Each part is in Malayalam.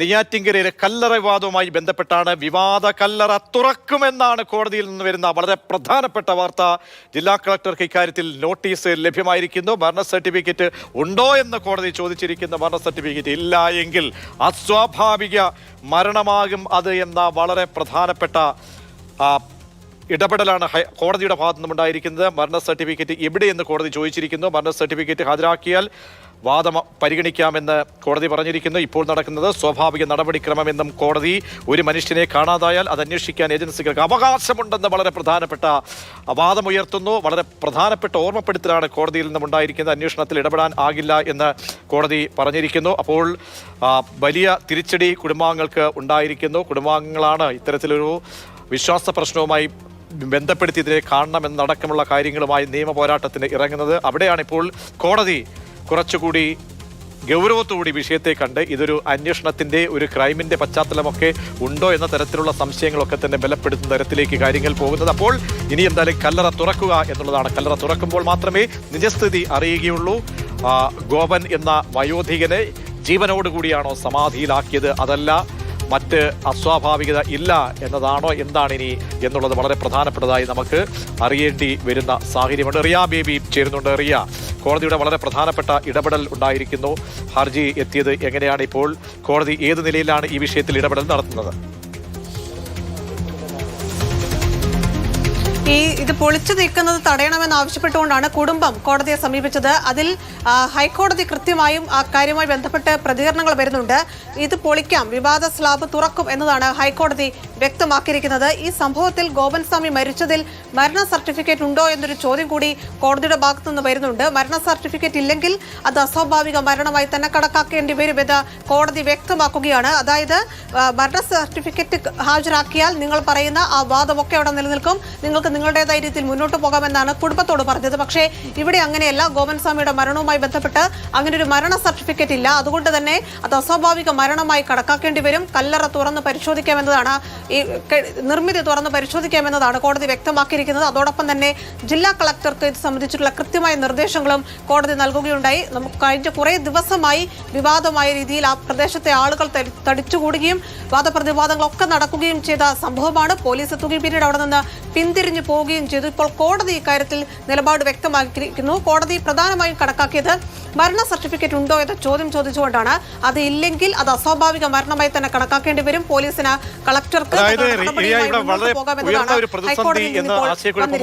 നെയ്യാറ്റിങ്കരയിലെ കല്ലറ വിവാദവുമായി ബന്ധപ്പെട്ടാണ് വിവാദ കല്ലറ തുറക്കുമെന്നാണ് കോടതിയിൽ നിന്ന് വരുന്ന വളരെ പ്രധാനപ്പെട്ട വാർത്ത. ജില്ലാ കളക്ടർക്ക് ഇക്കാര്യത്തിൽ നോട്ടീസ് ലഭ്യമായിരിക്കുന്നു. മരണ സർട്ടിഫിക്കറ്റ് ഉണ്ടോ എന്ന് കോടതി ചോദിച്ചിരിക്കുന്ന മരണ സർട്ടിഫിക്കറ്റ് ഇല്ല എങ്കിൽ അസ്വാഭാവിക മരണമാകും അത് എന്ന വളരെ പ്രധാനപ്പെട്ട ഇടപെടലാണ് കോടതിയുടെ ഭാഗത്തു നിന്നുണ്ടായിരിക്കുന്നത് മരണ സർട്ടിഫിക്കറ്റ് എവിടെയെന്ന് കോടതി ചോദിച്ചിരിക്കുന്നു. മരണ സർട്ടിഫിക്കറ്റ് ഹാജരാക്കിയാൽ വാദം പരിഗണിക്കാമെന്ന് കോടതി പറഞ്ഞിരിക്കുന്നു. ഇപ്പോൾ നടക്കുന്നത് സ്വാഭാവിക നടപടിക്രമമെന്നും കോടതി ഒരു മനുഷ്യനെ കാണാതായാൽ അത് അന്വേഷിക്കാൻ ഏജൻസികൾക്ക് അവകാശമുണ്ടെന്ന് വളരെ പ്രധാനപ്പെട്ട വാദമുയർത്തുന്നു. വളരെ പ്രധാനപ്പെട്ട ഓർമ്മപ്പെടുത്തലാണ് കോടതിയിൽ നിന്നും ഉണ്ടായിരിക്കുന്നത്. അന്വേഷണത്തിൽ ഇടപെടാൻ ആകില്ല എന്ന് കോടതി പറഞ്ഞിരിക്കുന്നു. അപ്പോൾ വലിയ തിരിച്ചടി കുടുംബാംഗങ്ങൾക്ക് ഉണ്ടായിരിക്കുന്നു. കുടുംബാംഗങ്ങളാണ് ഇത്തരത്തിലൊരു വിശ്വാസ പ്രശ്നവുമായി ബന്ധപ്പെടുത്തി ഇതിനെ കാണണമെന്നടക്കമുള്ള കാര്യങ്ങളുമായി നിയമ പോരാട്ടത്തിന് ഇറങ്ങുന്നത് അവിടെയാണ് ഇപ്പോൾ കോടതി കുറച്ചുകൂടി ഗൗരവത്തോടി വിഷയത്തെ കണ്ട് ഇതൊരു അന്വേഷണത്തിന്റെ ഒരു ക്രൈമിന്റെ പശ്ചാത്തലമൊക്കെ ഉണ്ടോ എന്ന തരത്തിലുള്ള സംശയങ്ങളൊക്കെ തന്നെ ബലപ്പെടുത്തുന്ന തരത്തിലേക്ക് കാര്യങ്ങൾ പോകുന്നത്. അപ്പോൾ ഇനി എന്തായാലും കല്ലറ തുറക്കുക എന്നുള്ളതാണ്. കല്ലറ തുറക്കുമ്പോൾ മാത്രമേ നിജസ്ഥിതി അറിയുകയുള്ളൂ. ഗോപൻ എന്ന വയോധികനെ ജീവനോടുകൂടിയാണോ സമാധിയിലാക്കിയത്? അതല്ല മറ്റ് അസ്വാഭാവികത ഇല്ല എന്നതാണോ എന്താണ് ഇനി എന്നുള്ളത് വളരെ പ്രധാനപ്പെട്ടതായി നമുക്ക് അറിയേണ്ടി വരുന്ന സാഹചര്യമുണ്ട്. റിയ ബേബി ചേരുന്നുണ്ട്. റിയ കോടതിയുടെ വളരെ പ്രധാനപ്പെട്ട ഇടപെടൽ ഉണ്ടായിരിക്കുന്നു. ഹർജി എത്തിയത് എങ്ങനെയാണ് ഇപ്പോൾ? കോടതി ഏത് നിലയിലാണ് ഈ വിഷയത്തിൽ ഇടപെടൽ നടത്തുന്നത്? ഈ ഇത് പൊളിച്ചു നീക്കുന്നത് തടയണമെന്ന് ആവശ്യപ്പെട്ടുകൊണ്ടാണ് കുടുംബം കോടതിയെ സമീപിച്ചത്. അതിൽ ഹൈക്കോടതി കൃത്യമായും ആ കാര്യവുമായി ബന്ധപ്പെട്ട് പ്രതികരണങ്ങൾ വരുന്നുണ്ട്. ഇത് പൊളിക്കാം വിവാദ സ്ലാബ് തുറക്കും എന്നതാണ് ഹൈക്കോടതി വ്യക്തമാക്കിയിരിക്കുന്നത്. ഈ സംഭവത്തിൽ ഗോപൻ സ്വാമി മരിച്ചതിൽ മരണ സർട്ടിഫിക്കറ്റ് ഉണ്ടോ എന്നൊരു ചോദ്യം കൂടി കോടതിയുടെ ഭാഗത്തുനിന്ന് വരുന്നുണ്ട്. മരണ സർട്ടിഫിക്കറ്റ് ഇല്ലെങ്കിൽ അത് അസ്വാഭാവിക മരണമായി തന്നെ കണക്കാക്കേണ്ടി വരുമെന്ന് കോടതി വ്യക്തമാക്കുകയാണ്. അതായത് മരണ സർട്ടിഫിക്കറ്റ് ഹാജരാക്കിയാൽ നിങ്ങൾ പറയുന്ന ആ വാദമൊക്കെ അവിടെ നിലനിൽക്കും. നിങ്ങൾക്ക് നിങ്ങളുടേതായ ധൈര്യത്തിൽ മുന്നോട്ട് പോകാമെന്നാണ് കുടുംബത്തോട് പറഞ്ഞത്. പക്ഷേ ഇവിടെ അങ്ങനെയല്ല. ഗോപൻ സ്വാമിയുടെ മരണവുമായി ബന്ധപ്പെട്ട് അങ്ങനെ ഒരു മരണ സർട്ടിഫിക്കറ്റ് ഇല്ല. അതുകൊണ്ട് തന്നെ അത് അസ്വാഭാവിക മരണമായി കണക്കാക്കേണ്ടി വരും. കല്ലറ തുറന്ന് പരിശോധിക്കാമെന്നതാണ് ഈ നിർമ്മിതി തുറന്ന് പരിശോധിക്കാമെന്നതാണ് കോടതി വ്യക്തമാക്കിയിരിക്കുന്നത്. അതോടൊപ്പം തന്നെ ജില്ലാ കളക്ടർക്ക് ഇത് സംബന്ധിച്ചിട്ടുള്ള കൃത്യമായ നിർദ്ദേശങ്ങളും കോടതി നൽകുകയുണ്ടായി. നമുക്ക് കഴിഞ്ഞ കുറേ ദിവസമായി വിവാദമായ രീതിയിൽ ആ പ്രദേശത്തെ ആളുകൾ തടി- തടിച്ചുകൂടുകയും വാദപ്രതിവാദങ്ങളൊക്കെ നടക്കുകയും ചെയ്ത സംഭവമാണ്. പോലീസ് എത്തുകയും പിന്നീട് അവിടെ നിന്ന് പിന്തിരിഞ്ഞു പോവുകയും ചെയ്തു. ഇപ്പോൾ കോടതി ഇക്കാര്യത്തിൽ നിലപാട് വ്യക്തമാക്കിയിരിക്കുന്നു. കോടതി പ്രധാനമായും കണക്കാക്കിയത് മരണ സർട്ടിഫിക്കറ്റ് ഉണ്ടോ എന്ന ചോദ്യം ചോദിച്ചുകൊണ്ടാണ്. അത് ഇല്ലെങ്കിൽ അത് അസ്വാഭാവിക മരണമായി തന്നെ കണക്കാക്കേണ്ടി വരും. പോലീസിന് കളക്ടർക്ക്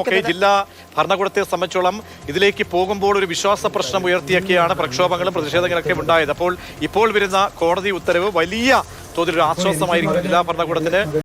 ഒരു. ജില്ലാ ഭരണകൂടത്തെ സംബന്ധിച്ചോളം ഇതിലേക്ക് പോകുമ്പോൾ ഒരു വിശ്വാസ പ്രശ്നം ഉയർത്തിയൊക്കെയാണ് പ്രക്ഷോഭങ്ങളും പ്രതിഷേധങ്ങളൊക്കെ ഉണ്ടായത്. അപ്പോൾ ഇപ്പോൾ വരുന്ന കോടതി ഉത്തരവ് വലിയ തോതിലൊരു ആശ്വാസമായിരിക്കും ജില്ലാ ഭരണകൂടത്തിന്.